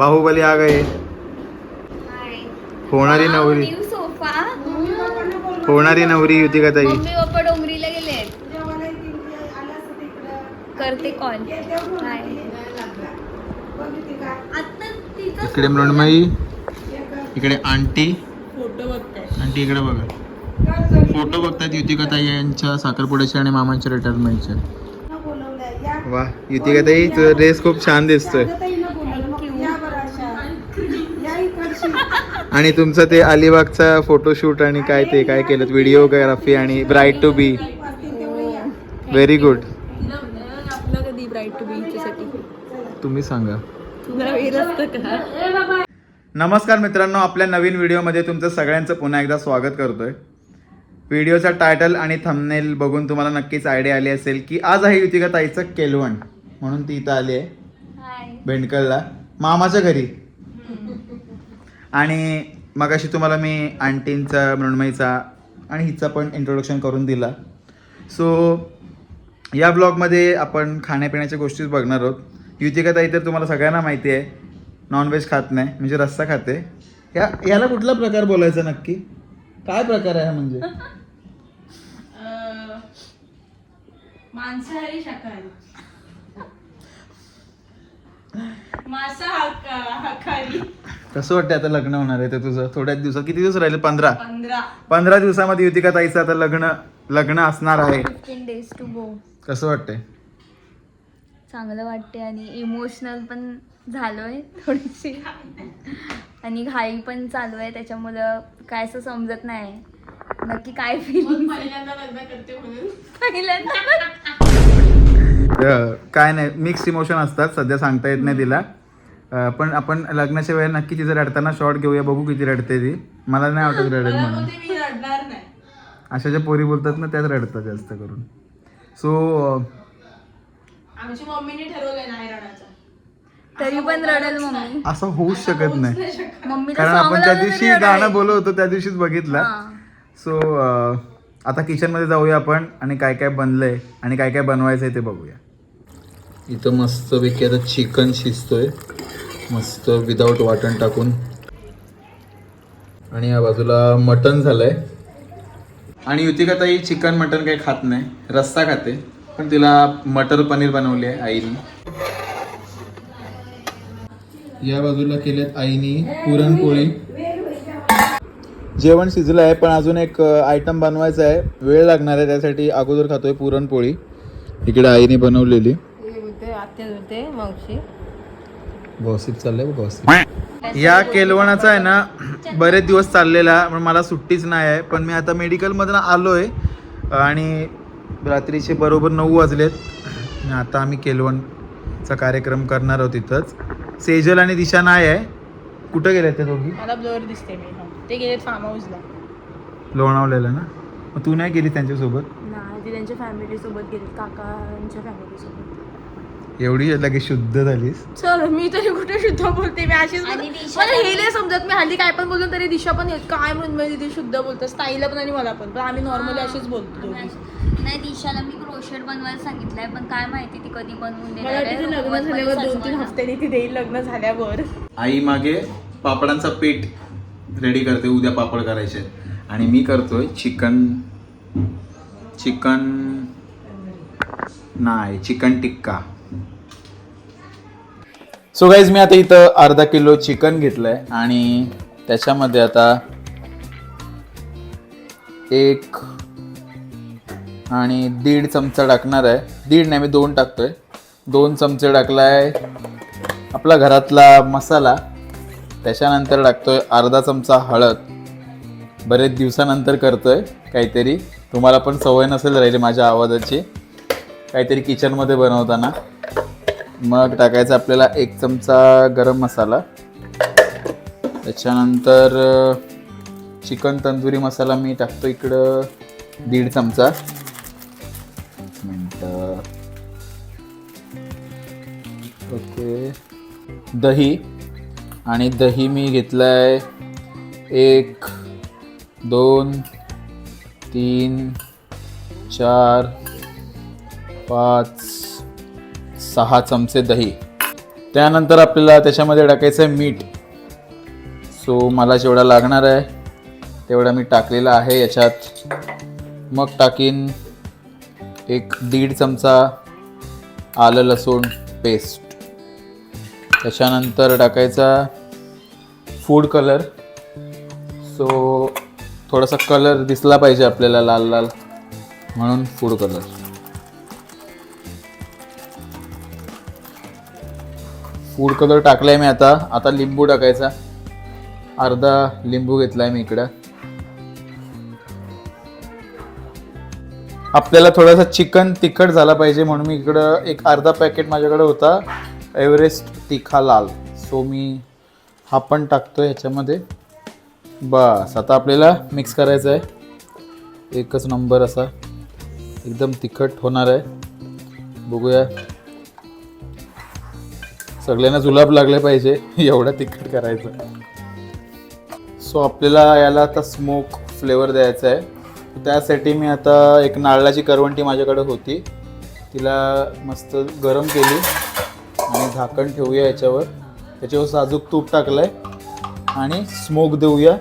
बाहुबली आ गए. होणारी नवरी. न्यू सोफा होणारी नवरी युती का ताई? मम्मी पप्पा डोंगरीला गेले करते कॉल इकडे मृण्मयी इकडे आंटी. फोटो बघताय. आंटी इकडे बघा. फोटो बघतात युतिका ताई यांच्या साखरपुड्याचे आणि मामांच्या रिटायरमेंटचे वा युतिका ताई तुझा ड्रेस खूप छान दिसतोय. आणि तुमचं ते अलिबागचा फोटोशूट आणि काय ते काय केलं व्हिडिओग्राफी आणि bright to be very good आपलं कधी ब्राईट टू तुम्ही सांगा. नमस्कार मित्रांनो आपल्या नवीन व्हिडिओमध्ये तुमचं सगळ्यांचं पुन्हा एकदा स्वागत करतोय. व्हिडिओचा टायटल आणि थंबनेल बघून तुम्हाला नक्कीच आयडिया आली असेल की आज आहे युतिका ताईचं केलवण. म्हणून ती इथं आली आहे. हाय भेंडकलला. मामाच्या घरी. आणि मगाशी तुम्हाला मी आंटींचा मृण्मयीचा आणि हिचा पण इंट्रोडक्शन करून दिला. सो या ब्लॉगमध्ये आपण खाण्यापिण्याच्या गोष्टीच बघणार आहोत. युतिका ताई तर तुम्हाला सगळ्यांना माहिती आहे नॉनव्हेज खात नाही म्हणजे रस्सा खाते. या याला कुठला प्रकार बोलायचा नक्की? काय प्रकार आहे हा म्हणजे? मांसाहारी शाकाहारी. मासा हाका हाकारी कसं वाटतं आता लग्न होणार आहे ते तुझं? थोड्याच दिवसात किती दिवस राहिले? पंधरा. पंधरा. पंधरा दिवसामध्ये युतिका ताईचं आता लग्न लग्न असणार आहे. फिफ्टीन डेज टू गो कसं वाटतंय? चांगलं वाटते आणि इमोशनल पण झालोय थोडीशी. आणि घाई पण चालू आहे त्याच्यामुळं काय असं समजत नाही. नक्की काय फिलिंग पहिल्यांदा लग्न करते म्हणून. पहिल्यांदा. काय नाही मिक्स इमोशन असतात सध्या सांगता येत नाही तिला. पण आपण लग्नाच्या वेळेला नक्की तिचं रडताना शॉर्ट घेऊया बघू किती रडते ती. मला नाही वाटत रडेल मला म्हणून. अशा ज्या पोरी बोलतात ना त्याच रडतात जास्त करून. सो आमची मम्मीने ठरवलंय नाही रडायचं. तरी पण रडेल मम्मी. असं होऊच शकत नाही. मम्मी कारण आपण त्या दिवशी गाणं बोलत होतो त्या दिवशीच बघितलं. सो आता किचनमध्ये जाऊया आपण आणि काय काय बनलंय आणि काय काय बनवायचं आहे ते बघूया. इथं मस्तपैकी आता चिकन शिजतोय. मस्त विदाऊट वाटण टाकून. आणि या बाजूला मटन झालंय. आणि युतिका ताई चिकन मटन काही खात नाही. रस्ता खाते. पण तिला मटर पनीर बनवली आहे आईने. या बाजूला केलेत आईनी पुरणपोळी. जेवण शिजलं आहे पण अजून एक आयटम बनवायचा आहे. वेळ लागणार आहे त्यासाठी अगोदर खातोय पुरणपोळी इकडे आईने बनवलेली. गॉसिप चाललंय गॉसिप. या केलवणाचा आहे ना बरेच दिवस चाललेला पण मला सुट्टीच नाही आहे. पण मी आता मेडिकलमधून आलोय आणि रात्रीचे बरोबर नऊ वाजलेत. आता आम्ही केलवणचा कार्यक्रम करणार आहोत तिथंच सेजल आणि दिशा नाही आहे. कुठं गेल्या त्या दोघी? मला ब्लर दिसते मी. ते गेले फार्म हाऊसला लोणावलेला ना? मग तू नाही गेली त्यांच्यासोबत? नाही ते त्यांच्या फॅमिली सोबत गेले काकांच्या फॅमिली सोबत. एवढी लगेच शुद्ध झालीस? चल मी तरी कुठे शुद्ध बोलते? मी अशीच आणि. दिशा मला हे नाही समजत मी हल्ली काय पण बोलतो तरी दिशा पण येत. काय म्हणून मी तिथे शुद्ध बोलतो? स्टाईलला पण आणि मला पण. पण आम्ही नॉर्मली अशीच बोलतो दोघी. नाही दिशाला मी क्रोशेट बनवायला सांगितलंय पण काय माहिती ती कधी बनवून मला वाटतं ते लग्न झाल्यावर दोन तीन हफ्त्यांनी ती देईल लग्न झाल्यावर. आई मागे पापडांचा पीठ. रेडी करते उद्या पापड करायचे आहेत. आणि मी करतोय चिकन चिकन नाही चिकन टिक्का. सो गाईज मी आता इथं अर्धा किलो चिकन घेतलंय आणि त्याच्यामध्ये आता एक आणि दीड चमचा टाकणार आहे. दीड नाही मी दोन टाकतोय. दोन चमचे टाकलाय आपला घरातला मसाला. त्याच्यानंतर टाकतोय अर्धा चमचा हळद. बरेच दिवसानंतर करतोय काहीतरी. तुम्हाला पण सवय नसेल राहिली माझ्या आवाजाची. काहीतरी किचनमध्ये बनवताना. मग टाकायचा आपल्याला एक चमचा गरम मसाला. त्याच्यानंतर चिकन तंदुरी मसाला मी टाकतो इकडं दीड चमचा. मिनटं. ओके. दही. आणि दही मी घेतलं आहे एक दोन तीन चार पाच सहा चमचे दही. त्यानंतर आपल्याला त्याच्यामध्ये टाकायचं आहे मीठ. सो मला जेवढा लागणार आहे तेवढा मी टाकलेला आहे याच्यात. मग टाकीन एक दीड चमचा आलं लसूण पेस्ट त्याच्यानंतर टाकायचा फूड कलर सो थोडासा कलर दिसला पाहिजे आपल्याला लाल लाल. म्हणून फूड कलर फूड कलर टाकलाय मी आता. आता लिंबू टाकायचा. अर्धा लिंबू घेतलाय मी इकडं. आपल्याला थोडासा चिकन तिखट झाला पाहिजे म्हणून मी इकडं एक अर्धा पॅकेट माझ्याकडे होता. एव्हरेस्ट तिखा लाल. सो मी हा पण टाकतो ह्याच्यामध्ये. बस आता आपल्याला मिक्स करायचं आहे एकच नंबर असा. एकदम तिखट होणार आहे. बघूया. सगळ्यांना जुलाब लागले पाहिजे. एवढं तिखट करायचं. सो आपल्याला याला आता स्मोक फ्लेवर द्यायचा आहे. त्यासाठी मी आता एक नारळाची करवंटी माझ्याकडे होती. तिला मस्त गरम केली. झाकण ठेवूया याच्यावर. त्याच्यावर साजूक तूप टाकलं आहे आणि स्मोक देऊया.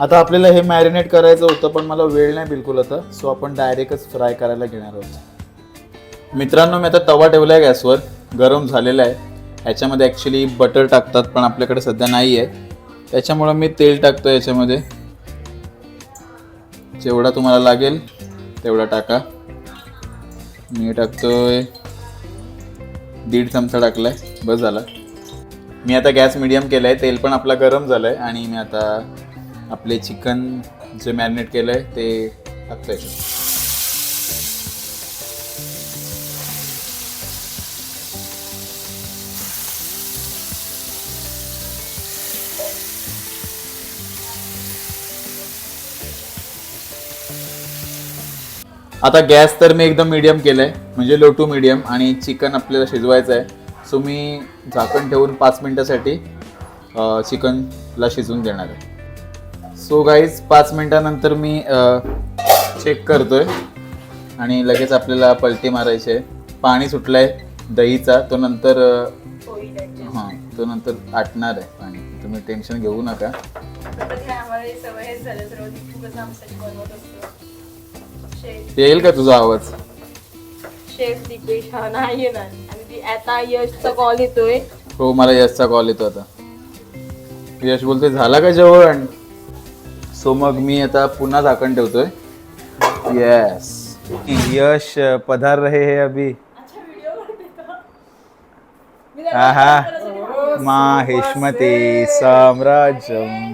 आता आपल्याला हे मॅरिनेट करायचं होतं पण मला वेळ नाही बिलकुल आता. सो आपण डायरेक्टच फ्राय करायला घेणार आहोत. मित्रांनो मी आता तवा ठेवला आहे गॅसवर. गरम झालेला आहे. ह्याच्यामध्ये ॲक्च्युली बटर टाकतात पण आपल्याकडे सध्या नाही आहे त्याच्यामुळं मी तेल टाकतो याच्यामध्ये. जेवढा तुम्हाला लागेल तेवढा टाका. मी टाकतोय. दीड चमचा टाकलाय. बस झाला. मी आता गॅस मिडियम केला आहे तेल पण आपला गरम झालं आहे आणि मी आता आपले चिकन जे मॅरिनेट केलं आहे ते टाकतोय. आता गॅस तर मी एकदम मीडियम केलं आहे म्हणजे लो टू मीडियम आणि चिकन आपल्याला शिजवायचं आहे. सो मी झाकण ठेवून पाच मिनटासाठी चिकनला शिजवून देणार आहे. सो गाईज पाच मिनटानंतर मी चेक करतोय. आणि लगेच आपल्याला पलटी मारायची आहे. पाणी सुटलं आहे दहीचा. तो नंतर हां तो नंतर आटणार आहे पाणी. तुम्ही टेन्शन घेऊ नका. येईल का तुझा आवाज? शेफ दिपेश हा नाही येणार आणि ती आता यशचा कॉल येतोय. हो मला यशचा कॉल येतो आता. यश बोलते झाला का जेवण? सो मग मी आता पुन्हा झाकण ठेवतोय. येस यश पधार रहे है अभी. आहा. माहेश्मती साम्राज्यम.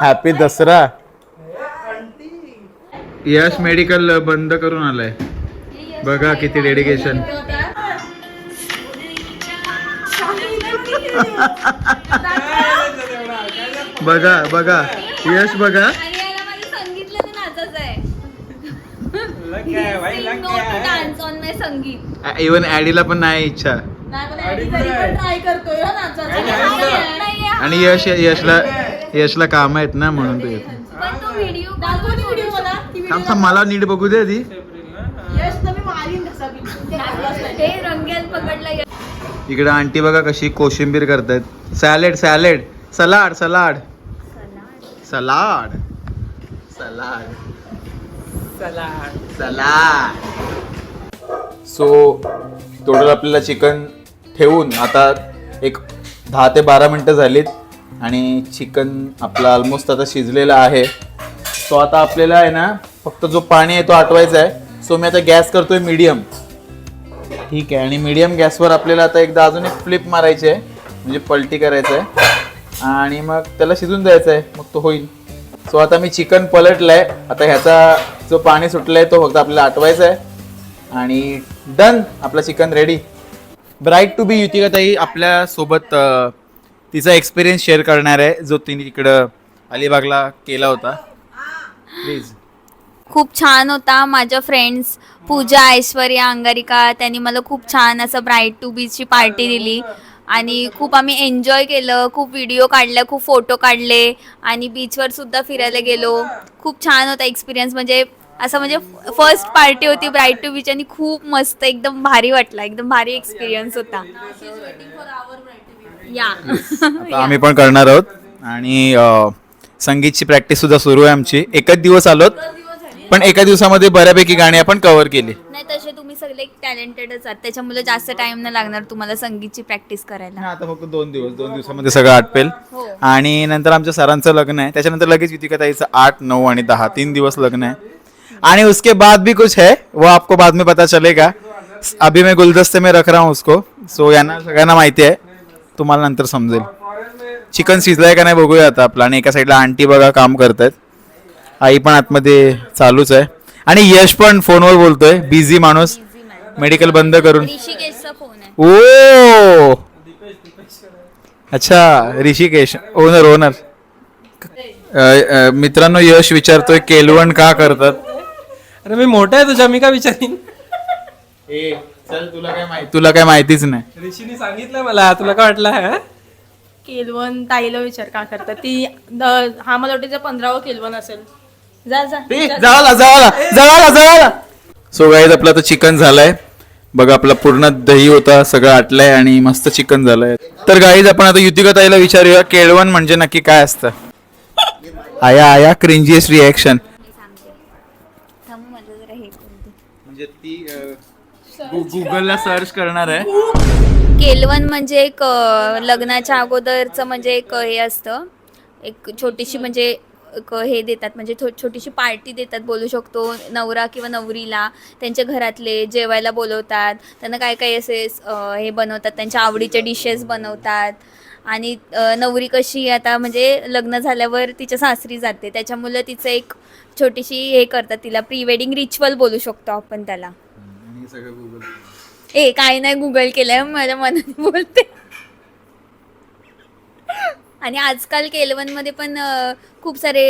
हॅपी दसरा. यश मेडिकल बंद करून आलाय. बघा किती डेडिकेशन. बघा बघा. यश बघा. इवन ऍडीला पण नाही इच्छा. आणि यश यशला यशला काम आहेत ना म्हणून तू येतो. थांब मला नीट बघू दे आधी. ते रंगेल पकडला इकडे आंटी बघा कशी कोशिंबीर करतायत. Salad salad. Salad salad. Salad. Salad. Salad. So total आपल्याला चिकन ठेवून आता एक दहा ते बारा मिनटं झालीत आणि चिकन आपलं ऑलमोस्ट आता शिजलेलं आहे. सो आता आपल्याला आहे ना फक्त जो पाणी आहे तो आटवायचा आहे. सो मी आता गॅस करतोय मीडियम ठीक आहे. आणि मीडियम गॅसवर आपल्याला आता एकदा अजून एक फ्लिप मारायची आहे. म्हणजे पलटी करायचं आहे. आणि मग त्याला शिजून द्यायचं आहे. मग तो होईल. सो आता मी चिकन पलटलाय. आता ह्याचा जो पाणी सुटलाय तो फक्त आपल्याला आटवायचा आहे. आणि डन आपला chicken ready bride to be Yutika ताई आपल्यासोबत तिचा एक्सपिरियन्स शेअर करणार आहे. जो तिने तिकडं अलिबागला केला होता. प्लीज खूप छान होता. माझ्या फ्रेंड्स पूजा ऐश्वर्या अंगारिका त्यांनी मला खूप छान असं ब्राईट टू बीचची पार्टी दिली. आणि खूप आम्ही एन्जॉय केलं. खूप व्हिडिओ काढले खूप फोटो काढले आणि बीचवर सुद्धा फिरायला गेलो. खूप छान होता एक्सपिरियन्स म्हणजे असं म्हणजे फर्स्ट पार्टी होती ब्राईट टू बीच आणि खूप मस्त एकदम भारी वाटला. एकदम भारी एक्सपिरियन्स होता. या आता आम्ही पण करणार आहोत. आणि संगीतची प्रॅक्टिस सुद्धा सुरू आहे आमची. एकच दिवस आलोत. पण एका दिवसामध्ये बऱ्यापैकी गाणी आपण कव्हर केली. नाही तसे तुम्ही सगळे टॅलेंटेडच आहात. त्याच्यामुळे जास्त टाइम नाही लागणार तुम्हाला संगीतची प्रॅक्टिस करायला. नाही, आता फक्त दोन दिवस दोन दिवसामध्ये सगळं आटपेल. हो. आणि नंतर आमच्या सरांचं लग्न आहे. त्याच्यानंतर लगेच युतिका ताईचं आठ नऊ आणि दहा तीन दिवस लग्न आहे. आणि उसके बाद भी कुछ है वो आपको बाद में पता चलेगा. अभी मैं गुलदस्ते में रख रहा हूँ उसको. सो यांना सगळ्यांना माहिती आहे. तुम्हाला नंतर समजेल. चिकन शिजलाय का नाही बघूया आता आपला. आणि एका साईडला आंटी बघा काम करतायत. आई पण आतमध्ये चालूच आहे. आणि यश पण फोनवर बोलतोय. बिझी माणूस. मेडिकल बंद करून. ऋषिकेशचा फोन आहे. ओ! अच्छा ऋषिकेश. ओनर ओनर मित्रांनो यश विचारतोय केलवण का करतात? अरे मी मोठा आहे तुझ्या मी का विचारीन? ए चल तुला काय माहिती तुला काय माहितीच नाही. ऋषीने सांगितलं मला तुला काय वाटलं हा? केलवन ताईला विचार का करतात? ती द- हा मला वाटतं पंधरावं केलवन असेल. जा जा. ए, जळाला जळाला जळाला जळाला सो गाईज आपलं आता चिकन झालंय. बघा आपला पूर्ण दही होता सगळं आटलंय आणि मस्त चिकन झालंय. तर गाईज आपण आता युतिका ताईला विचारूया केळवण म्हणजे नक्की काय असतं? आया आया क्रिंजियस रिॲक्शन मी सांगते थांब माझं जरा हे करू दे. म्हणजे ती गुगलला सर्च करणार आहे. केलवन म्हणजे एक अ, लग्नाच्या अगोदरचं म्हणजे एक हे असतं. एक छोटीशी म्हणजे एक हे देतात. म्हणजे थो छोटीशी पार्टी देतात बोलू शकतो. नवरा किंवा नवरीला त्यांच्या घरातले जेवायला बोलवतात. त्यांना काय काय असे हे बनवतात. त्यांच्या आवडीचे डिशेस बनवतात. आणि नवरी कशी आता म्हणजे लग्न झाल्यावर तिच्या सासरी जाते. त्याच्यामुळे तिचं एक छोटीशी हे करतात तिला. प्री वेडिंग रिच्युअल बोलू शकतो आपण त्याला. ए काही नाही गुगल केलंय. माझ्या मनाने बोलते. आणि आजकाल केलवनमध्ये पण अं, खूप सारे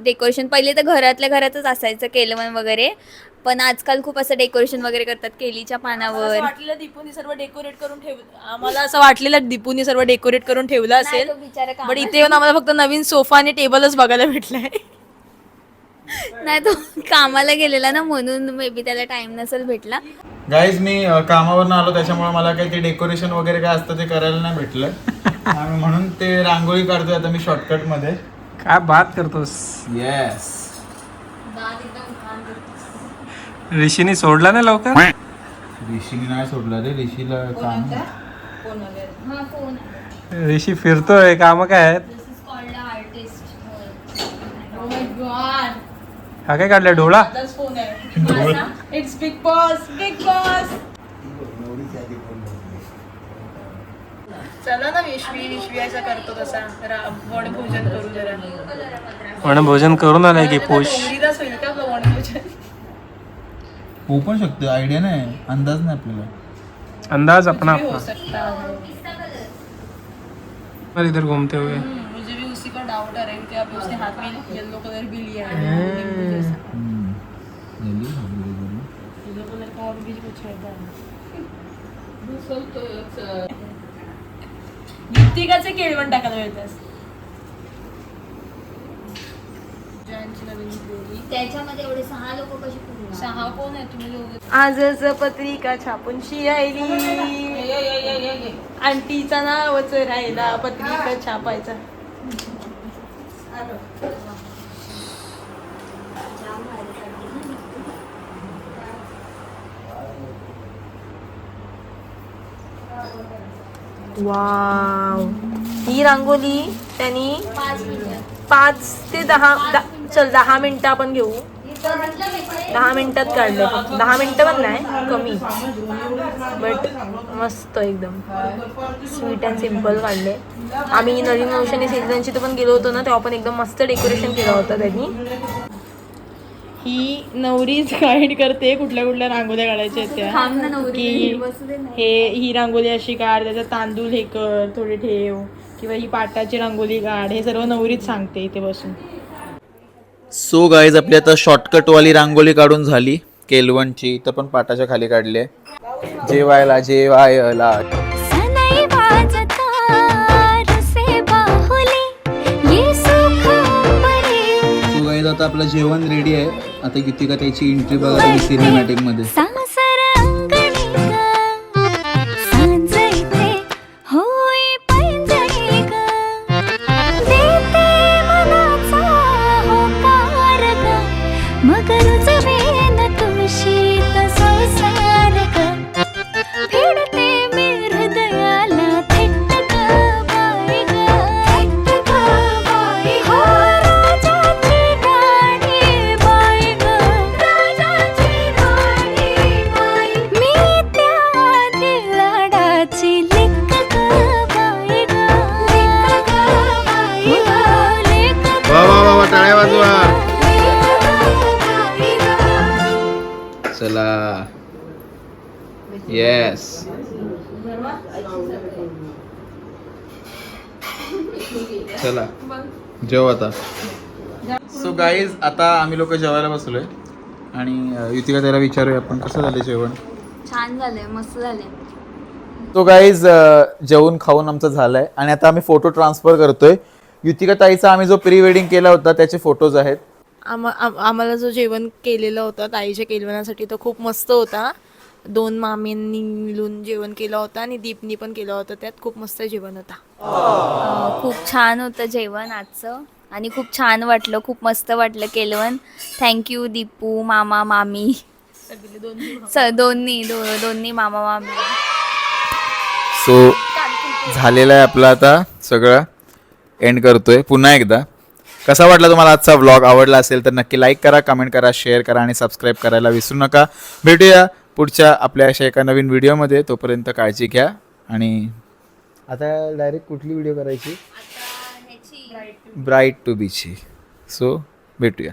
डेकोरेशन पहिले तर घरातल्या घरातच असायचं केलवन वगैरे पण आजकाल खूप असं डेकोरेशन वगैरे करतात केलीच्या असं पानावर. वाटलेलं दीपूनी सर्व डेकोरेट करून ठेवलं आम्हाला असं वाटलेलं दीपूनी सर्व डेकोरेट करून ठेवलं असेल तो बिचारा कामाला- बट इथे येऊन आम्हाला फक्त नवीन सोफा आणि टेबलच बघायला भेटलाय. नाही तो कामाला गेलेला ना म्हणून मे बी त्याला टाइम नसेल भेटला. गाईज मी कामावरून आलो त्याच्यामुळे मला काही ते डेकोरेशन वगैरे काय असतं ते करायला नाही भेटलं. आणि म्हणून ते रांगोळी काढतोय आता मी शॉर्टकटमध्ये. काय बात करतोस? येस ऋषीने सोडला ना लवकर? ऋषीने नाही सोडलं रे ऋषीला काम आहे. हा कोण? ऋषी फिरतोय काम काय आहेत? आर्टिस्ट हा काय काढलाय डोळा? फोन आहे. It's Bigg Boss Bigg Boss चला ना विश्वी करतो तसा. वनभोजन करू जरा. पण भोजन करून आलाय की पोष होईल का वनभोजन होऊ पण शकते आयडिया नाही अंदाज नाही आपल्याला. अंदाज अपना हो अपना सकता है इधर घूमते हुए. हम्म, मुझे भी उसी का डाउट आ रहा है कि अभी उसने हाथ में येलो कलर भी लिया है जैसा। येलो कलर का और भी कुछ है युक्तिकाचे केळवण टाकायला मिळतात त्याच्यामध्ये एवढे सहा लोक कशी पूर्ण सहा कोण आहे तुम्ही आजच पत्रिका छापून शिरायली आंटीचा नावच राहिला पत्रिका छापायचा. वाव. ही रांगोली त्यांनी पाच ते दहा चल दहा मिनिटं आपण घेऊ. दहा मिनिटात काढले दहा मिनिटं पण नाही कमी. बट मस्त एकदम. स्वीट अँड सिंपल काढले. आम्ही नवीन वंशाने सीझनची पण गेलो होतो ना तेव्हा पण एकदम मस्त डेकोरेशन केलं होतं त्यांनी. ही नवरीच गाईड करते कुठल्या कुठल्या रांगोळ्या काढायच्या आहेत त्या. की. हे ही रांगोळी अशी काढ त्याच्यात तांदूळ हे कर थोडे ठेव किंवा ही पाटाची रांगोळी काढ हे सर्व नवरीच सांगते इथे बसून. सो गाईज आपली आता शॉर्टकटवाली रांगोळी काढून झाली केलवणची इथं पण पाटाच्या खाली काढली. जेवायला जेवायला. सनई वाजता रसे बाहुली ये सुख परी सो गाईज आता आपलं जेवण रेडी आहे. आता गीतिका त्याची एंट्री बघा सिनेमॅटिकमध्ये. चला. जेव आता सो गाईज आता आम्ही लोक जेवायला बसलोय. आणि युतिका त्याला विचारूया आपण कसं झालं जेवण? छान झालंय मस्त झालंय. तो गाईज जेवण खाऊन आमचं झालंय. आणि आता आम्ही फोटो ट्रान्सफर करतोय. युतिका ताईचा आम्ही जो प्री वेडिंग केला होता त्याचे फोटोज आहेत. आम- आम- आम्हाला जो जेवण केलेलं होतं ताईच्या केलवनासाठी तो खूप मस्त होता. दोन मामींनी मिळून जेवण केलं होतं आणि दीपनी पण केलं होतं. त्यात खूप मस्त जेवण होता. खूप छान होतं जेवण आजचं. आणि खूप छान वाटलं खूप मस्त वाटलं केलवण. थँक्यू दीपू मामा मामी. स दोन्ही दो दोन्ही मामा मामी. सो झालेलं आहे आपलं आता सगळं. एंड करतोय. पुन्हा एकदा. कसा वाटला तुम्हाला आजचा व्लॉग आवडला असेल तर नक्की लाईक करा कमेंट करा शेअर करा आणि सबस्क्राईब करायला विसरू नका. भेटूया. पुढच्या आपल्या अशा एका नवीन व्हिडिओमध्ये तोपर्यंत काळजी घ्या आणि आता डायरेक्ट कुठली व्हिडिओ करायची? ब्राईट टू बीची सो भेटूया.